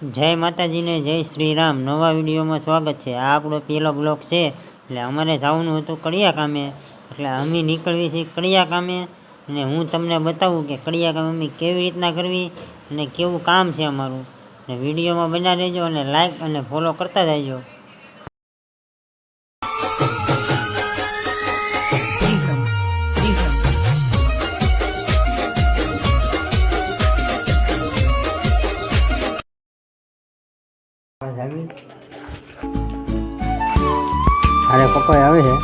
જય માતાજીને જય શ્રી રામ નવા વિડીયોમાં સ્વાગત છે. આ આપણો પહેલો બ્લોક છે. એટલે અમારે જવાનું હતું કડિયા કામે એટલે અમે નીકળવી છીએ કડિયા કામે અને હું તમને બતાવું કે કડિયા કામ અમે કેવી રીતના કરવી અને કેવું કામ છે અમારું. અને વિડીયોમાં બના રહેજો અને લાઇક અને ફોલો કરતા જજો અરે પપ્પા આવે છે?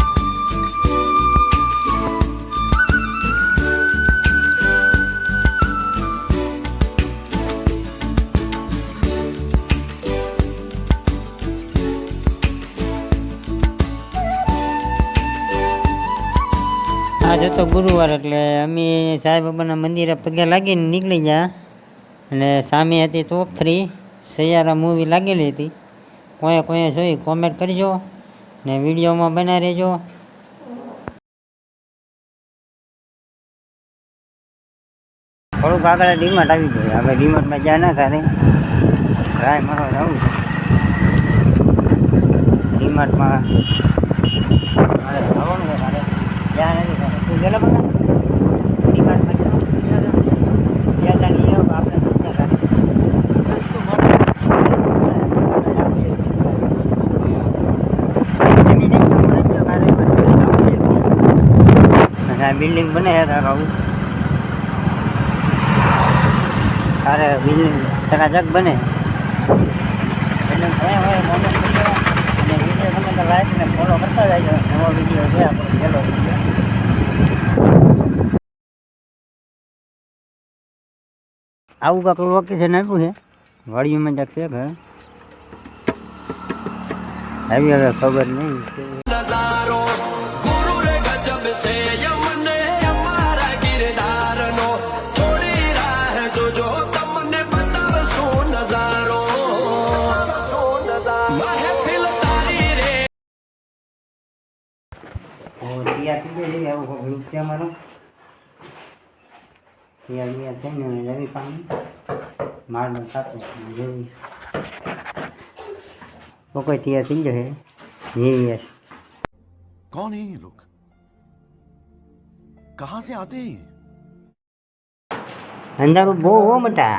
આજે તો ગુરુવાર એટલે અમે સાંઈ બાબાના મંદિરે પગે લાગીને નીકળી ગયા અને સામે હતી ટોપ થ્રી સૈયારા મૂવી લાગેલી હતી. કોઈ કોઈ જોઈ કોમેન્ટ કરજો ને વિડીયોમાં બના રહેજો. થોડુંક આગળ ડીમાર્ટ આવી ગયું. હવે ડીમાર્ટમાં જ્યાં ના થાય ટ્રાય મારો જવું ડીમાર્ટમાં મારે જવાનું છે મારે. ત્યાં નથી તું ગયેલો બધા ડીમાર્ટમાં ગયેલો? ત્યાં ત્યાં નહીં આવું, આપણે ત્યાં ખાલી. બિલ્ડિંગ બને છે તારું આવું. તારે બિલ્ડિંગ ચકાચક બને. બિલ્ડિંગ હોય હોય, મોટો વીડિયો અને વીડિયો ગમે તો લાઈક ને ફોલો કરતા જાય નવો વીડિયો છે, આપણો પહેલો વીડિયો આવું કાંક લોકેશન આપ્યું છે. વાડીઓમાં જાક છે ઘર. આવી હવે ખબર નહીં. ઓ તૈયાર થઈ જાય છે આવું ગ્રુપ છે અમારો તૈયાર તૈયાર થઈને રવિ પાણી મારનો સાથે જેવી તો કોઈ તૈયાર થઈ જશે જેવી હશે कौन है ये लोग कहां से आते हैं ये? અંધારું બહુ હો મટા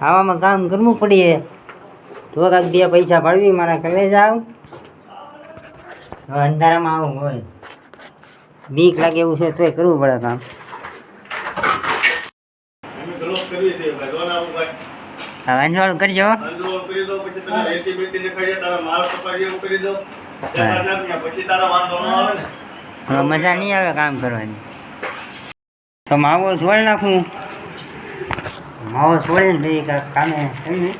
આવામાં કામ કરવું પડીએ તો કાંઈક બે પૈસા પાડવી મારા કલે જાવ હવે અંધારામાં આવું હોય. બીક લાગે એવું છે તોય કરવું પડે કામ. હવે અંજવાળું કરજો. મજા નહીં આવે કામ કરવાની. તો માવો છોડી નાખું. માવો છોડીને કાંઈક કામે કાંઈ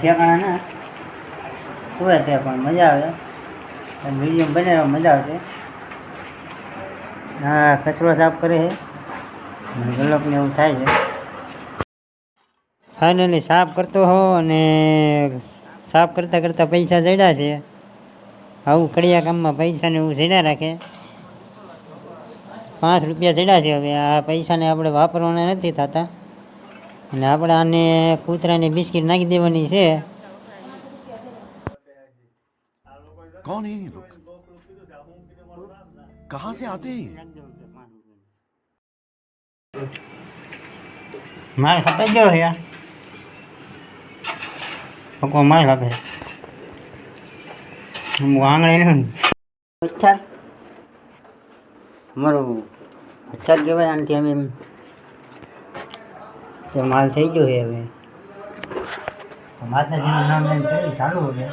ઠેકાણા ના. હોય તે પણ મજા આવે. વીડિયો બનાવવા મજા આવશે. હા, કચરો સાફ કરે છે. ગલપને એવું થાય છે. ફાઇનલી સાફ કરતો હો અને સાફ કરતાં કરતાં પૈસા જડ્યા છે. આવું કડિયા કામમાં પૈસાને એવું જડ્યા રાખે. પાંચ રૂપિયા ચડ્યા છે હવે. આ પૈસાને આપણે વાપરવાના નથી થતા. અને આપણે આને કૂતરાને બિસ્કિટ નાખી દેવાની છે. कौन है ये लोग कहां से आते हैं ये? માલ ખપાઈ ગયો છે યાર પકો માલ ખપે હું આંગળે નહીં અચ્છા અમારું અચ્છા કહેવાય આનાથી અમે એમ તો માલ થઈ ગયો છે હવે તો માતાજીનું નામ લઈને ચડી ચાલુ છે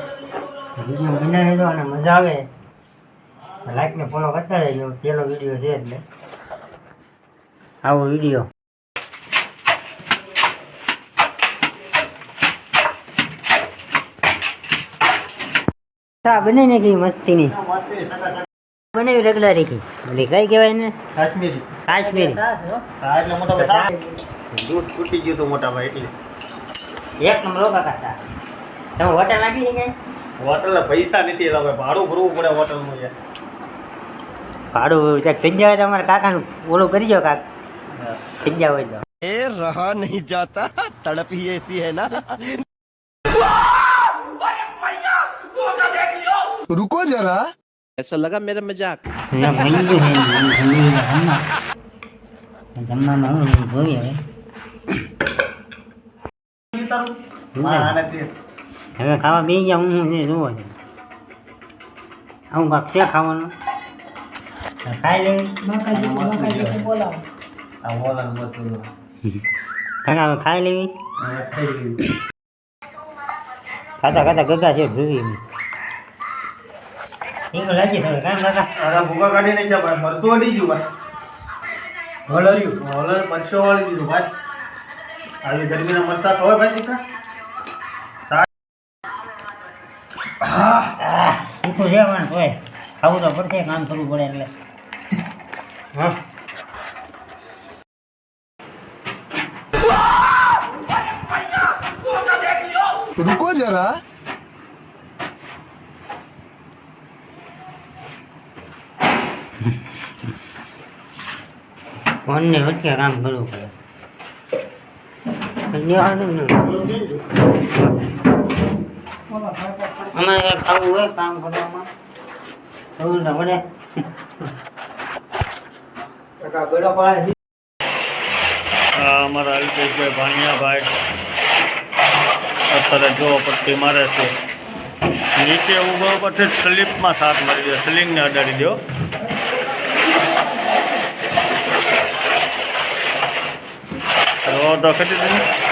વીડિયો બનાવી દો અને મજા આવે. લાઈક ને ફોલો કરતા જાય પહેલો વીડિયો છે એટલે. આવો વીડિયો. બની ને કઈ મસ્તીની. બનાવી રગડા રેખી કઈ કહેવાય ને કાશ્મીરી. કાશ્મીરી. હા એટલે મોટા ભાઈ દૂધ તૂટી ગયું હતું મોટા ભાઈ એટલે. એક નંબર કાકા તમે હોટલ નાખી છે કઈ હોટલ પૈસા નથી એટલે હવે ભાડું ભરવું પડે હોટલનું યાર ભાડું ચેક થઈ જાય તમારા કાકાનું ઓલું કરી જાઓ કાક થઈ ગયા હોય તો ए रहा नहीं जाता तड़प ही ऐसी है ना रुको जरा ऐसा लगा मेरा मजाक એટલે મળી ગયું છે જમી જમવા જમવામાં હું બધું જોઈએ હવે હા આને તે હવે ખાવા બેસી ગયા હું શું છે જુઓ છે. આવું કાંક છે ખાવાનું? ખાઈ લેવી? આ ઓલા મસૂરો કાકા ખાઈ લેવી? ખાતા ખાતા ગગા છે જોવી એમ લાગી હવે કામ કાકા અરે કાઢી નાખ્યા ભાઈ મરસું વળી ગયું ભાઈ. વળર્યું વળર મરસો વળી દીધું ભાઈ. આવી ગરમીના મરસા ખવાય ભાઈ તીખું છે પણ તોય ખાવું તો પડશે કામ કરવું પડે એટલે હા रुको जरा ફોનને વચ્ચે કામ કરવું પડે દેવાનું ને. અમારે ખાવું હોય કામ કરવામાં. કરવું તો પડે અમારા અલ્પેશભાઈ ભાણિયાભાઈ. અત્યારે જો પટ્ટી મારે છે. નીચે ઊભા પછી સ્લીપમાં સાથ મારી દો. સ્લિંગને અડાડી દો. તો તો ખેતી